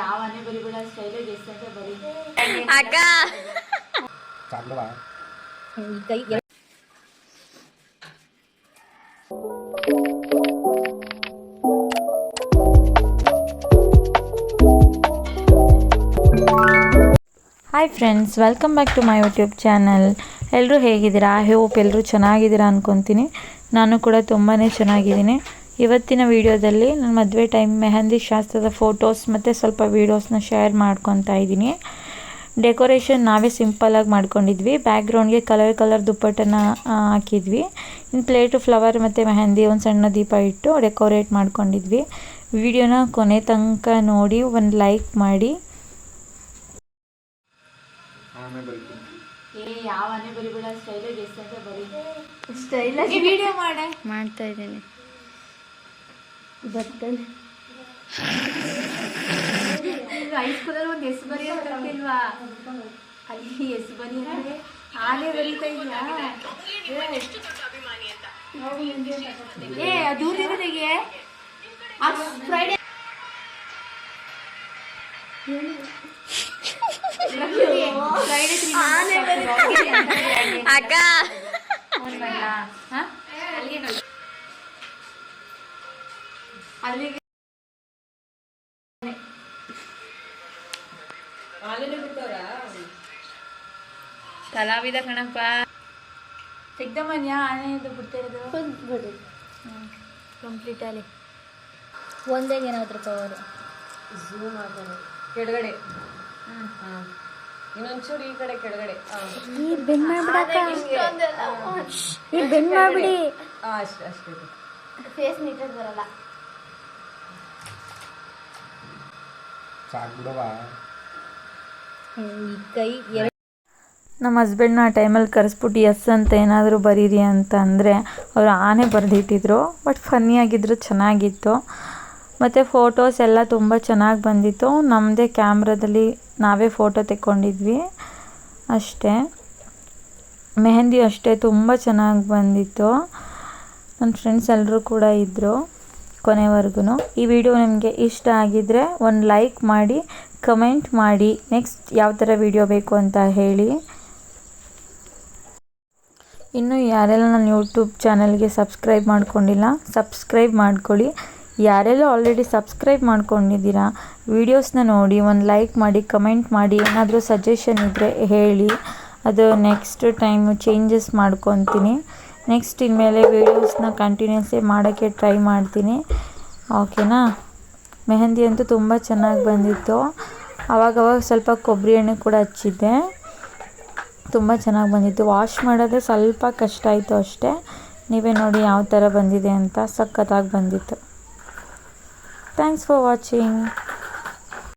ಯಾವನೇ ಬರಿಬೇಡ ಸ್ಟೈಲಾಗಿ ಎಷ್ಟು ಅಂತ ಬರೀ ಅಕ್ಕ. ಚಾಂದವಾ ಕೈ hi friends welcome back to my YouTube channel ಎಲ್ಲರೂ ಹೇಗಿದ್ದೀರಾ? ಐ ಹೋಪ್ ಎಲ್ಲರೂ ಚೆನ್ನಾಗಿದ್ದೀರಾ ಅಂದ್ಕೊತೀನಿ ನಾನು ಕೂಡ ತುಂಬಾ ಚೆನ್ನಾಗಿದ್ದೀನಿ. ಇವತ್ತಿನ ವಿಡಿಯೋದಲ್ಲಿ ನನ್ನ ಮದುವೆ ಟೈಮ್ ಮೆಹಂದಿ ಶಾಸ್ತ್ರದ ಫೋಟೋಸ್ ಮತ್ತು ಸ್ವಲ್ಪ ವೀಡಿಯೋಸ್ನ ಶೇರ್ ಮಾಡ್ಕೊತಾ ಇದ್ದೀನಿ. ಡೆಕೋರೇಷನ್ ನಾವೇ ಸಿಂಪಲಾಗಿ ಮಾಡ್ಕೊಂಡಿದ್ವಿ. ಬ್ಯಾಕ್ಗ್ರೌಂಡ್ಗೆ ಕಲರ್ ಕಲರ್ ದುಪ್ಪಟ್ಟನ ಹಾಕಿದ್ವಿ. ಇನ್ನು ಪ್ಲೇಟು ಫ್ಲವರ್ ಮತ್ತು ಮೆಹಂದಿ ಒಂದು ಸಣ್ಣ ದೀಪ ಇಟ್ಟು ಡೆಕೋರೇಟ್ ಮಾಡ್ಕೊಂಡಿದ್ವಿ. ವಿಡಿಯೋನ ಕೊನೆ ತನಕ ನೋಡಿ ಒಂದು ಲೈಕ್ ಮಾಡಿ. ಮಾಡ್ತಾ ಬರೀತೀನಿ ಬರ್ತಾನೆ ಹೈಸ್ಕೂಲಲ್ಲಿ ಒಂದು ಹೆಸರು ಬರೆಯೋದು ಕಲ್ತಿಲ್ವಾ ಅಲ್ಲಿ ಹೆಸರು ಬರೆಯೋದ್ರೆ ಆನೆ ಬರೀತಾ ಇದ್ಯಾ ಏ ದೂರದಿಂದ ತೆಗೆ ಫ್ರೈಡೆ ಅಕ್ಕ ಅಲ್ಲಿಗೆ ಕಲಾವಿದ ಕಣಪ್ಪ. ತೆಗ್ದಮ್ಮನ್ಯ ಆನೆ ಅಂತ ಬಿಡ್ತಾ ಇರೋದು? ಬಿಡು. ಕಂಪ್ಲೀಟ್ ಅಲ್ಲಿ ಒಂದೇ ಏನಾದ್ರು ಪವರ್ ಕೆಳಗಡೆ. ಇನ್ನೊಂಚೂರು ಈ ಕಡೆ ಕೆಳಗಡೆ. ಈ ಬೆನ್ ಮಾಡ್ಬಿಡಕ್ಕ. ಈ ಬೆನ್ ಮಾಡ್ಬಿಡಿ. ಆ, ಅಷ್ಟೇ ಅಷ್ಟೇ. ಫೇಸ್ ನೀಟಾಗಿ ಬರಲ್ಲ. ನಮ್ಮ ಹಸ್ಬೆಂಡ್ನ ಆ ಟೈಮಲ್ಲಿ ಕರೆಸ್ಬಿಟ್ಟು ಎಸ್ ಅಂತ ಏನಾದರೂ ಬರೀರಿ ಅಂತ ಅಂದರೆ ಅವರು ಆನೆ ಬರೆದಿಟ್ಟಿದ್ರು ಬಟ್ ಫನ್ನಿಯಾಗಿದ್ರು ಚೆನ್ನಾಗಿತ್ತು. ಮತ್ತು ಫೋಟೋಸ್ ಎಲ್ಲ ತುಂಬ ಚೆನ್ನಾಗಿ ಬಂದಿತ್ತು. ನಮ್ಮದೇ ಕ್ಯಾಮ್ರಾದಲ್ಲಿ ನಾವೇ ಫೋಟೋ ತೆಕ್ಕೊಂಡಿದ್ವಿ ಅಷ್ಟೇ. ಮೆಹಂದಿ ಅಷ್ಟೇ ತುಂಬ ಚೆನ್ನಾಗಿ ಬಂದಿತ್ತು. ನನ್ನ ಫ್ರೆಂಡ್ಸ್ ಎಲ್ಲರೂ ಕೂಡ ಇದ್ದರು ಕೊನೆವರೆಗೂ ಈ ವಿಡಿಯೋ ನಿಮಗೆ ಇಷ್ಟ ಆಗಿದ್ರೆ ಒಂದು ಲೈಕ್ ಮಾಡಿ, ಕಮೆಂಟ್ ಮಾಡಿ. ನೆಕ್ಸ್ಟ್ ಯಾವ ಥರ ವಿಡಿಯೋ ಬೇಕು ಅಂತ ಹೇಳಿ. ಇನ್ನು ಯಾರೆಲ್ಲ ನನ್ನ ಯೂಟ್ಯೂಬ್ ಚಾನಲ್ಗೆ ಸಬ್ಸ್ಕ್ರೈಬ್ ಮಾಡ್ಕೊಂಡಿಲ್ಲ, ಸಬ್ಸ್ಕ್ರೈಬ್ ಮಾಡ್ಕೊಳ್ಳಿ. ಯಾರೆಲ್ಲ ಆಲ್ರೆಡಿ ಸಬ್ಸ್ಕ್ರೈಬ್ ಮಾಡ್ಕೊಂಡಿದ್ದೀರಾ, ವೀಡಿಯೋಸ್ನ ನೋಡಿ, ಒಂದು ಲೈಕ್ ಮಾಡಿ, ಕಮೆಂಟ್ ಮಾಡಿ, ಏನಾದರೂ ಸಜೆಷನ್ ಇದ್ದರೆ ಹೇಳಿ. ಅದು ನೆಕ್ಸ್ಟ್ ಟೈಮು ಚೇಂಜಸ್ ಮಾಡ್ಕೊತೀನಿ. ನೆಕ್ಸ್ಟ್ ಇನ್ಮೇಲೆ ವೀಡಿಯೋಸ್ನ ಕಂಟಿನ್ಯೂಸ್ಲಿ ಮಾಡೋಕ್ಕೆ ಟ್ರೈ ಮಾಡ್ತೀನಿ. ಓಕೆನಾ ಮೆಹಂದಿ ಅಂತೂ ತುಂಬ ಚೆನ್ನಾಗಿ ಬಂದಿತ್ತು. ಅವಾಗವಾಗ ಸ್ವಲ್ಪ ಕೊಬ್ಬರಿ ಎಣ್ಣೆ ಕೂಡ ಹಚ್ಚಿದ್ದೆ. ತುಂಬ ಚೆನ್ನಾಗಿ ಬಂದಿತ್ತು. ವಾಶ್ ಮಾಡೋದೇ ಸ್ವಲ್ಪ ಕಷ್ಟ ಆಯಿತು ಅಷ್ಟೇ. ನೀವೇ ನೋಡಿ ಯಾವ ಥರ ಬಂದಿದೆ ಅಂತ ಸಖತ್ತಾಗಿ ಬಂದಿತ್ತು. Thanks for watching